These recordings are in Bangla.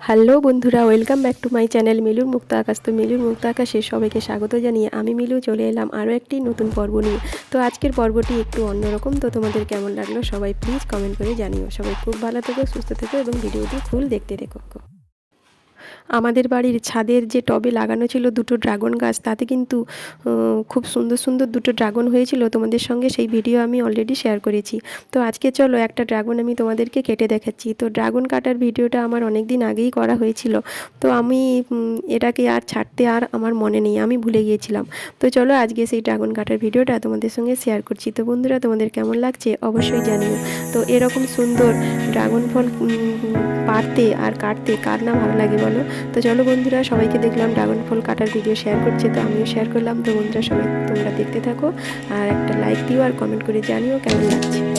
হ্যালো বন্ধুরা, welcome back to my channel মিলুর মুক্ত আকাশ। তো মিলুর মুক্ত আকাশে সবাইকে স্বাগত জানিয়ে আমি মিলু চলে এলাম আরও একটি নতুন পর্ব নিয়ে। তো আজকের পর্বটি একটু অন্যরকম, তো তোমাদের কেমন লাগল সবাই প্লিজ কমেন্ট করে জানিও। সবাই খুব ভালো থেকো, সুস্থ থেকো এবং ভিডিওটি ফুল দেখতে দেখো। আমাদের বাড়ির ছাদের যে টবে লাগানো ছিল দুটো ড্রাগন গাছ, তাতে কিন্তু খুব সুন্দর সুন্দর দুটো ড্রাগন হয়েছিল। তোমাদের সঙ্গে সেই ভিডিও আমি অলরেডি শেয়ার করেছি। তো আজকে চলো একটা ড্রাগন আমি তোমাদেরকে কেটে দেখাচ্ছি। তো ড্রাগন কাটার ভিডিওটা আমার অনেক দিন আগেই করা হয়েছিল। তো আমি এটাকে আর ছাড়তে আর আমার মনে নেই, আমি ভুলে গিয়েছিলাম। তো চলো আজকে সেই ড্রাগন কাটার ভিডিওটা তোমাদের সঙ্গে শেয়ার করছি। তো বন্ধুরা, তোমাদের কেমন লাগছে অবশ্যই জানিও। তো এরকম সুন্দর ড্রাগন ফল পাড়তে আর কাটতে কার না ভালো লাগে বলো? তো চলো বন্ধুরা, সবাইকে দেখলাম ড্রাগন ফল কাটার ভিডিও শেয়ার করছে, তো আমিও শেয়ার করলাম। তো বন্ধুরা সবাই তোমরা দেখতে থাকো আর একটা লাইক দিও আর কমেন্ট করে জানিও কেমন লাগছে।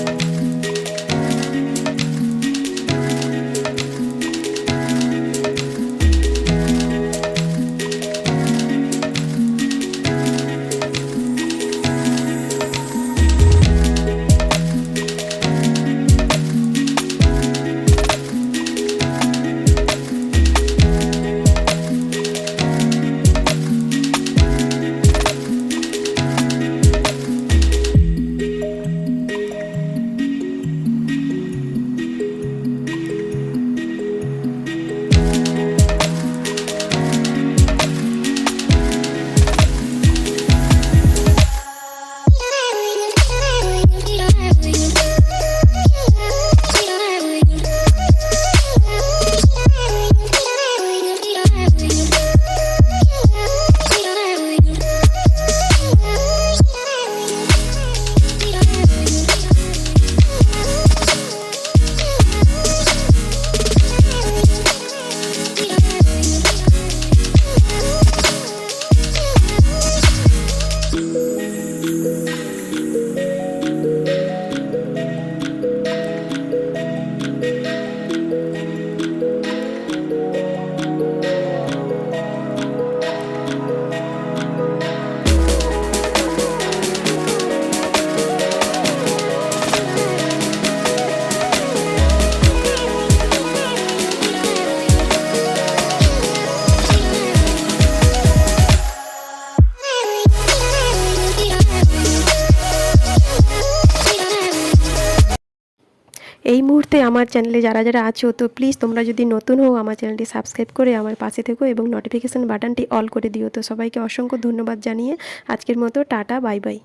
এই মুহূর্তে আমার চ্যানেলে যারা যারা আছো, তো প্লিজ তোমরা যদি নতুন হও, আমার চ্যানেলটি সাবস্ক্রাইব করে আমার পাশে থেকো এবং নোটিফিকেশান বাটনটি অল করে দিও। তো সবাইকে অসংখ্য ধন্যবাদ জানিয়ে আজকের মতো টাটা বাই বাই